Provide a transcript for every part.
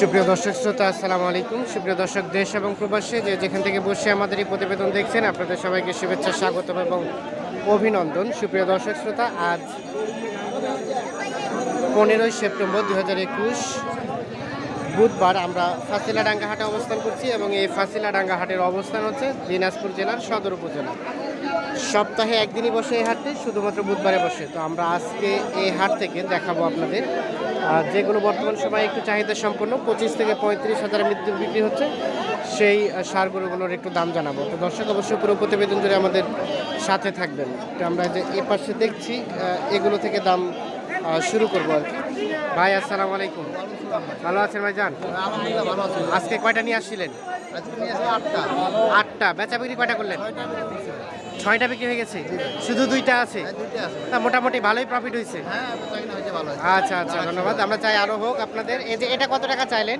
সুপ্রিয় দর্শক শ্রোতা, আসসালামু আলাইকুম। সুপ্রিয় দর্শক, দেশ এবং প্রবাসী যে যেখান থেকে বসে আমাদের এই প্রতিবেদন দেখছেন, আপনাদের সবাইকে শুভেচ্ছা, স্বাগতম এবং অভিনন্দন। সুপ্রিয় দর্শক শ্রোতা, আজ পনেরোই সেপ্টেম্বর দু হাজার একুশ বুধবার আমরা ফাঁসিলাডাঙ্গা হাটে অবস্থান করছি এবং এই ফাঁসিলাডাঙ্গা হাটের অবস্থান হচ্ছে দিনাজপুর জেলার সদর উপজেলা। সপ্তাহে একদিনই বসে এই হাটটি শুধুমাত্র বুধবারে বসে। তো আমরা আজকে এই হাট থেকে দেখাবো আপনাদের। যেগুলো বর্তমান সময়ে একটু চাহিদা সম্পন্ন পঁচিশ থেকে পঁয়ত্রিশ হাজার মৃত্যু বিক্রি হচ্ছে সেই সারগুলোগুলোর একটু দাম জানাব। তো দর্শক অবশ্যই পুরো প্রতিবেদন জুড়ে আমাদের সাথে থাকবেন। তো আমরা যে এ পাশে দেখছি এগুলো থেকে দাম শুরু করব আর কি। ভাই আসসালামু আলাইকুম। ভালো আছেন ভাই যান আজকে কয়টা নিয়ে আসছিলেন? আটটা। আটটা। বেচা বিক্রি কয়টা করলেন? ছয়টা বিক্রি হয়ে গেছে? শুধু দুইটা আছে? হ্যাঁ, তা মোটামুটি ভালোই প্রফিট হয়েছে? হ্যাঁ হয়েছে আচ্ছা আচ্ছা ধন্যবাদ। আমরা চাই আরও হোক আপনাদের। এই যে এটা কত টাকা চাইলেন?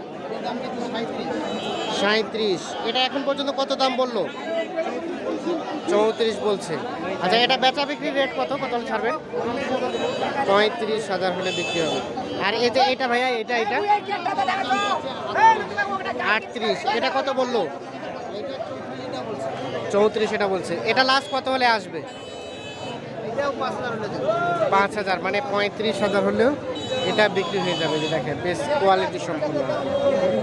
সাঁত্রিশ এটা এখন পর্যন্ত কত দাম বলল? চৌত্রিশ বলছে। আচ্ছা এটা বেচা বিক্রির রেট কত? কত ছাড়বেন? পঁয়ত্রিশ হাজার হলে বিক্রি হবে। আর এই যে এটা ভাইয়া এটা এটা? আটত্রিশ। এটা কত বলল? চৌত্রিশ এটা বলছে। এটা লাস্ট কত হলে আসবে? পাঁচ হাজার মানে পঁয়ত্রিশ হাজার হলেও এটা বিক্রি হয়ে যাবে যে দেখেন বেশ কোয়ালিটি সম্পূর্ণ।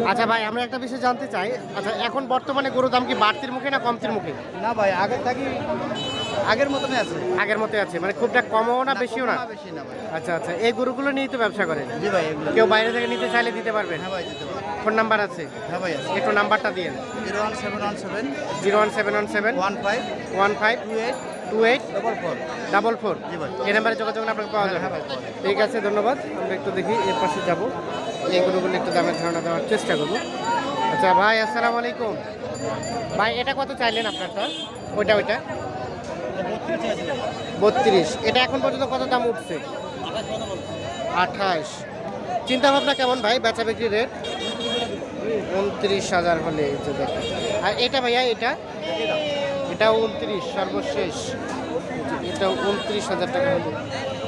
আচ্ছা ভাই আমরা একটা বিষয় জানতে চাই। আচ্ছা এখন বর্তমানে গরুর দাম কি বাড়তির মুখে না কমতির মুখে? না ভাই আগের থাকি আগের মতনই আছে? আগের মতো আছে। মানে খুবটা কমও না বেশিও না? বেশি না ভাই। আচ্ছা আচ্ছা। এই গরুগুলো নিয়েই তো ব্যবসা করেন? জি ভাই এগুলো। কেউ বাইরে থেকে নিতে চাইলে দিতে পারবেন? হ্যাঁ ভাই দিতে পারব। ফোন নাম্বার আছে? হ্যাঁ ভাই আছে। একটু নাম্বারটা দিয়ে zero one seven one seven. Zero one seven one seven. One five. One five. Two eight. Two eight. Double four. Double four. ভাই। এই নাম্বারে যোগাযোগ আপনাকে পাওয়া যাবে। হ্যাঁ ভাই, পাওয়া যাবে। ঠিক আছে ধন্যবাদ। আমরা একটু দেখি এর পাশে যাব। এই গরুগুলো একটু দামের ধারণা দেওয়ার চেষ্টা করব। আচ্ছা ভাই আসসালামু আলাইকুম। ভাই এটা কত চাইলেন আপনারটা ওইটা ওইটা। বত্রিশ। এটা এখন পর্যন্ত কত দাম উঠছে? আঠাশ। চিন্তা ভাবনা কেমন ভাই? বেচা বিক্রি রেট? উনত্রিশ হাজার হলে যে দেখেন। আর এটা ভাইয়া, এটা? এটা উনত্রিশ, সর্বশেষ। এটা উনত্রিশ হাজার টাকা হলে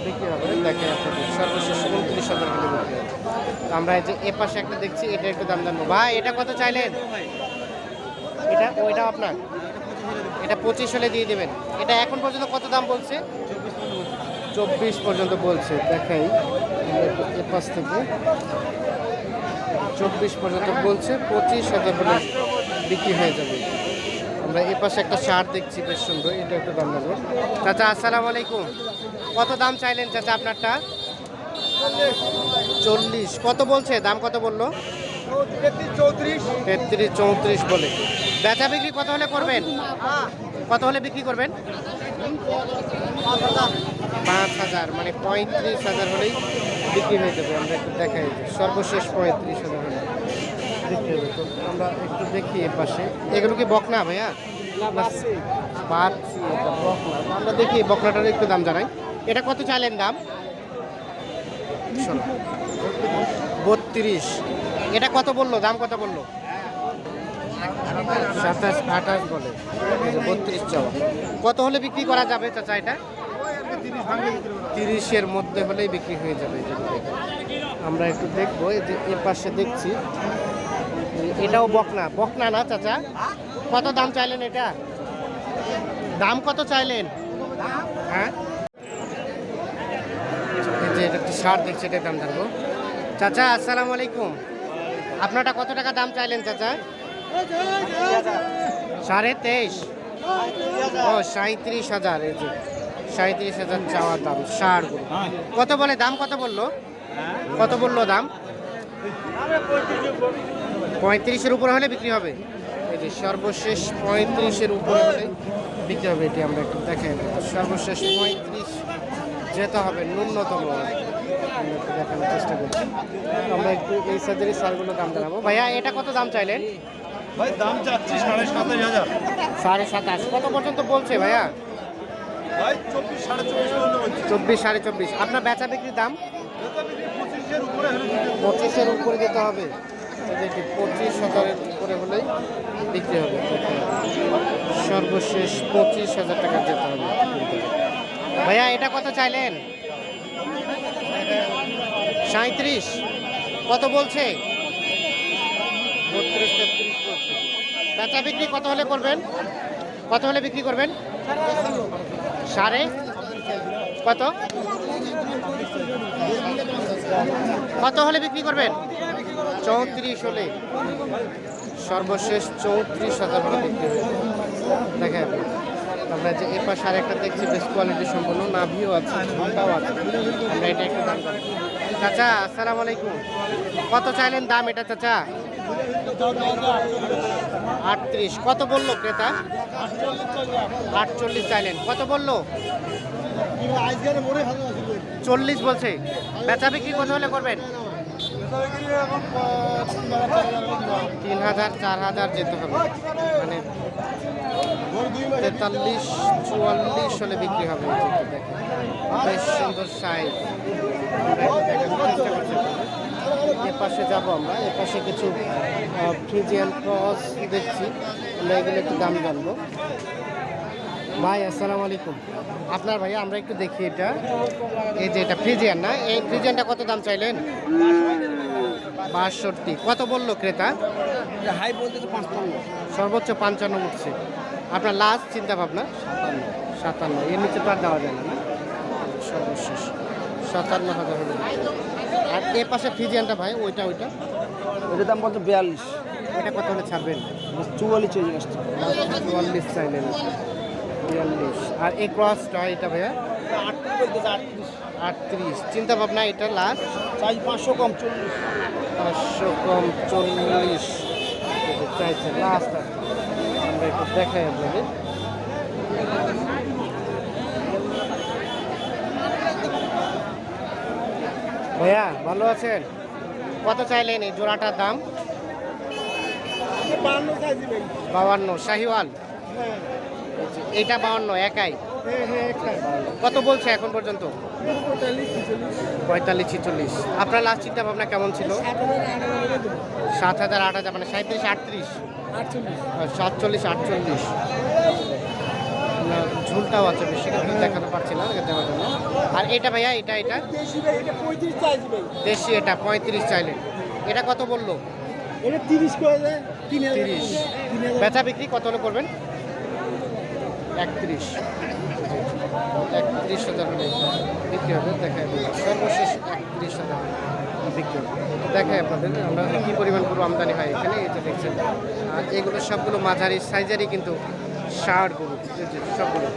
বিক্রি হবে। দেখেন সর্বশেষ উনত্রিশ হাজার হলে বিক্রি আমরা এই যে এ পাশে একটা দেখছি, এটা একটু দাম জানব। ভাই, এটা কত চাইলেন? এটা, ওইটা আপনার? এটা পঁচিশ হলে দিয়ে দেবেন। এটা এখন পর্যন্ত কত দাম বলছে? চব্বিশ পর্যন্ত বলছে। দেখাই। পাশ থেকে। চব্বিশ পর্যন্ত বলছে। পঁচিশ হাজার হলে বিক্রি হয়ে যাবে। আমরা এ পাশে একটা শার্ট দেখছি বেশ সুন্দর। এটা একটু দাম নেব। চাচা আসসালাম আলাইকুম। কত দাম চাইলেন চাচা আপনারটা? চল্লিশ। কত বলছে? দাম কত বলল? চৌত্রিশ। তেত্রিশ চৌত্রিশ বলে। বেচা বিক্রি কত হলে করবেন? কত হলে বিক্রি করবেন? পাঁচ হাজার মানে পঁয়ত্রিশ হাজার হলেই বিক্রি হয়ে যাবে। আমরা একটু দেখাই সর্বশেষ পঁয়ত্রিশ হাজার হলে বিক্রি হবে। তো আমরা একটু দেখি এর পাশে। এগুলো কি বকনা ভাইয়া? পাচ্ছি এটা বকনা। আমরা দেখি বকনাটার একটু দাম জানাই। এটা কত চাইলেন দাম? শোনো বত্রিশ। এটা কত বলল? দাম কত বলল? সাতাশ আঠাশ বলে বত্রিশ চাওয়া। কত হলে বিক্রি করা যাবে চাচা এটা? তিরিশের মধ্যে হলেই বিক্রি হয়ে যাবে। আমরা একটু দেখব যে এর পাশে দেখছি। এটাও বকনা বকনা না চাচা। কত দাম চাইলেন এটা? দাম কত চাইলেন? হ্যাঁ? যে শার্ট দেখছি, এটার দাম জানব। চাচা, আসসালামু আলাইকুম। আপনারটা কত টাকা দাম চাইলেন চাচা? সাড়ে তেইশ। ও সাঁত্রিশ হাজার, এই যে সাঁত্রিশ হাজার চাওয়া দাম, ষাট কত বলে দাম, কত বলল? কত বলল দাম? পঁয়ত্রিশের উপরে হলে বিক্রি হবে। এই যে সর্বশেষ পঁয়ত্রিশের উপরে হলে বিক্রি হবে। এটি আমরা একটু দেখেন সর্বশেষ পঁয়ত্রিশ যেতে হবে ন্যূনতম। দেখানোর চেষ্টা করছি। আমরা একটু এই সাইজের সারগুলো দাম জানাব। ভাইয়া, এটা কত দাম চাইলেন? ভাই দাম চাচ্ছি সাড়ে সাতাশ হাজার। সাড়ে সাতাশ। কত পর্যন্ত বলছে ভাইয়া? ভাই চব্বিশ সাড়ে চব্বিশ পর্যন্ত বলছি। চব্বিশ সাড়ে চব্বিশ। আপনার বেচা বিক্রির দাম? পঁচিশের উপরে পঁচিশের উপরে যেতে হবে। এই পঁচিশ হাজারের উপরে হলেই বিক্রি হবে। সর্বশেষ পঁচিশ হাজার টাকা যেতে হবে। ভাইয়া এটা কত চাইলেন? সাঁত্রিশ কত বলছে? বত্রিশ বলছে বেচা বিক্রি কত হলে করবেন? কত হলে বিক্রি করবেন? সাড়ে কত? কত হলে বিক্রি করবেন? চৌত্রিশ হলে। সর্বশেষ চৌত্রিশ হাজার হলে বিক্রি দেখেন, আমরা যে এ পাশে একটা দেখছি, বেশ কোয়ালিটি সম্পন্ন নাভিও আছে, ঝুলটাও আছে। আমরা এটা একটু দাম চাচা, আসসালামু আলাইকুম। কত চাইলেন দাম এটা, চাচা? আটত্রিশ। কত বলল ক্রেতা? আটচল্লিশ চাইলেন। কত বলল? চল্লিশ বলছে। বেচা বিক্রি কত হলে করবেন? তিন হাজার, চার হাজার যেতে হবে। মানে তেতাল্লিশ, চুয়াল্লিশ হলে বিক্রি হবে। বেশ সুন্দর সাইজ পাশে যাব আমরা। এ পাশে কিছু ফ্রিজিয়ান ক্রস দেখছি। আমরা এগুলো একটু দাম জানব। ভাই আসসালামু আলাইকুম। আপনার ভাই আমরা একটু দেখি এটা। এই যে এটা ফ্রিজিয়ান না? এই ফ্রিজিয়ানটা কত দাম চাইলেন? বাষট্টি। কত বলল ক্রেতা? হাই বলতে পাঁচপান্ন। সর্বোচ্চ পঞ্চান্ন উঠছে। আপনার লাস্ট চিন্তা ভাবনা সাতান্ন। সাতান্ন। এর নিচে তো আর দেওয়া যায় না? সর্বশেষ। সাতান্ন হাজার হলো আর এ পাশে ফ্রিজিয়ানটা ভাই ওইটা ওইটা? এটার দাম বলতে বিয়াল্লিশ। ওইটা কত হলে ছাড়বেন? চুয়াল্লিশ চল্লিশ আসছে। চুয়াল্লিশ চাইলেন। বিয়াল্লিশ। আর এই ক্রসটা এটা ভাইয়া? আটত্রিশ। চিন্তা ভাবনা এটা লাস্ট চাই পাঁচশো কম চল্লিশ। পাঁচশো কম চল্লিশ। চাইছে লাস্ট আমরা একটু দেখাই আপনাদের। ভাইয়া ভালো আছেন? কত চাইলেন এই জোড়াটার দাম? বাউান্ন শাহিওয়াল? এইটা বাউান্ন একাই? হ্যাঁ হ্যাঁ একটা কত বলছে এখন পর্যন্ত? পঁয়তাল্লিশ ছিচল্লিশ। আপনার লাস্ট চিন্তা ভাবনা কেমন ছিল? সাত হাজার আট হাজার মানে সাঁত্রিশ আটত্রিশ? সাতচল্লিশ আটচল্লিশ। ঝুলটাও আছে বেশি দেখাতে পারছি আর এটা ভাইয়া, এটা এটা? দেশি এটা, পঁয়ত্রিশ চাইলেন এটা কত বলল? এটা তিরিশ। তিরিশ বেচা বিক্রি কত হলে করবেন? একত্রিশ। একত্রিশ হাজার বিক্রি হবে দেখায় সর্বশেষ একত্রিশ হাজার বিক্রি হবে। আপনাদের, আমরা কী পরিমাণ গরু আমদানি হয় এখানে এটা দেখছেন। আর এগুলো সবগুলো মাঝারি সাইজেরই কিন্তু ষাট গরু সবগুলো।